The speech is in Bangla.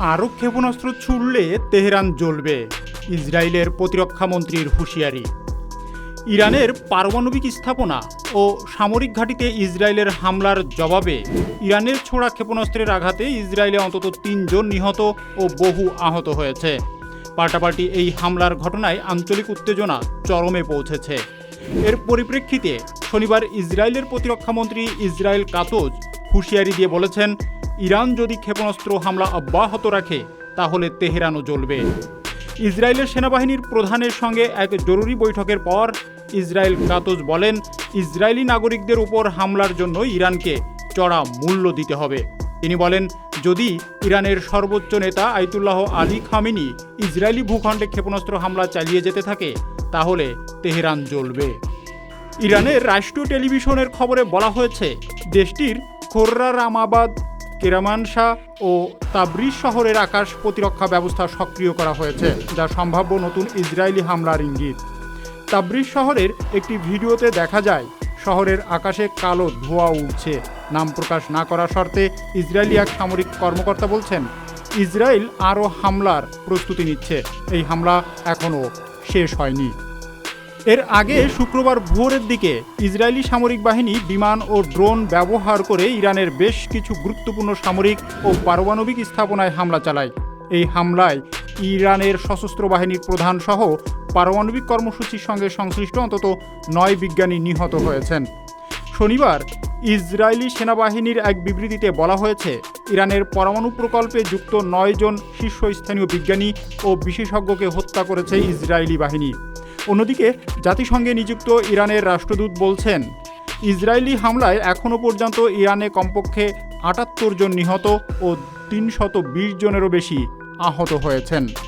আরও ক্ষেপণাস্ত্র ছুড়লে তেহরান জ্বলবে, ইসরায়েলের প্রতিরক্ষা মন্ত্রীর হুঁশিয়ারি। ইরানের পারমাণবিক স্থাপনা ও সামরিক ঘাঁটিতে ইসরায়েলের হামলার জবাবে ইরানের ছোড়া ক্ষেপণাস্ত্রের আঘাতে ইসরায়েলে অন্তত তিনজন নিহত ও বহু আহত হয়েছে। পাল্টাপাল্টি এই হামলার ঘটনায় আঞ্চলিক উত্তেজনা চরমে পৌঁছেছে। এর পরিপ্রেক্ষিতে শনিবার ইসরায়েলের প্রতিরক্ষামন্ত্রী ইসরায়েল কাতোজ হুঁশিয়ারি দিয়ে বলেছেন ইরান যদি ক্ষেপণাস্ত্র হামলা অব্যাহত রাখে, তাহলে তেহরানও জ্বলবে। ইসরায়েলের সেনাবাহিনীর প্রধানের সঙ্গে এক জরুরি বৈঠকের পর ইসরায়েল কাতোজ বলেন, ইসরায়েলি নাগরিকদের উপর হামলার জন্য ইরানকে চড়া মূল্য দিতে হবে। তিনি বলেন, যদি ইরানের সর্বোচ্চ নেতা আইতুল্লাহ আলী খামিনি ইসরায়েলি ভূখণ্ডে ক্ষেপণাস্ত্র হামলা চালিয়ে যেতে থাকে, তাহলে তেহরান জ্বলবে। ইরানের রাষ্ট্রীয় টেলিভিশনের খবরে বলা হয়েছে, দেশটির খোর্রারামাবাদ কেরামানশা ও তাবরিজ শহরের আকাশ প্রতিরক্ষা ব্যবস্থা সক্রিয় করা হয়েছে, যা সম্ভাব্য নতুন ইসরায়েলি হামলার ইঙ্গিত। তাবরিজ শহরের একটি ভিডিওতে দেখা যায়, শহরের আকাশে কালো ধোঁয়া উঠছে নাম প্রকাশ না করা শর্তে ইসরায়েলি এক সামরিক কর্মকর্তা বলছেন, ইসরায়েল আরও হামলার প্রস্তুতি নিচ্ছে। এই হামলা এখনও শেষ হয়নি। এর আগে শুক্রবার ভোরের দিকে ইসরায়েলি সামরিক বাহিনী, বিমান ও ড্রোন ব্যবহার করে ইরানের বেশ কিছু গুরুত্বপূর্ণ সামরিক ও পারমাণবিক স্থাপনায় হামলা চালায়। এই হামলায় ইরানের সশস্ত্র বাহিনীর প্রধান সহ পারমাণবিক কর্মসূচির সঙ্গে সংশ্লিষ্ট অন্তত নয় বিজ্ঞানী নিহত হয়েছেন। শনিবার ইসরায়েলি সেনাবাহিনীর এক বিবৃতিতে বলা হয়েছে, ইরানের পরমাণু প্রকল্পে যুক্ত নয় জন শীর্ষস্থানীয় বিজ্ঞানী ও বিশেষজ্ঞকে হত্যা করেছে ইসরায়েলি বাহিনী। অন্যদিকে, জাতিসংঘে নিযুক্ত ইরানের রাষ্ট্রদূত বলছেন, ইসরায়েলি হামলায় এখনও পর্যন্ত ইরানে কমপক্ষে আটাত্তর জন নিহত ও তিনশত বিশ জনেরও বেশি আহত হয়েছেন।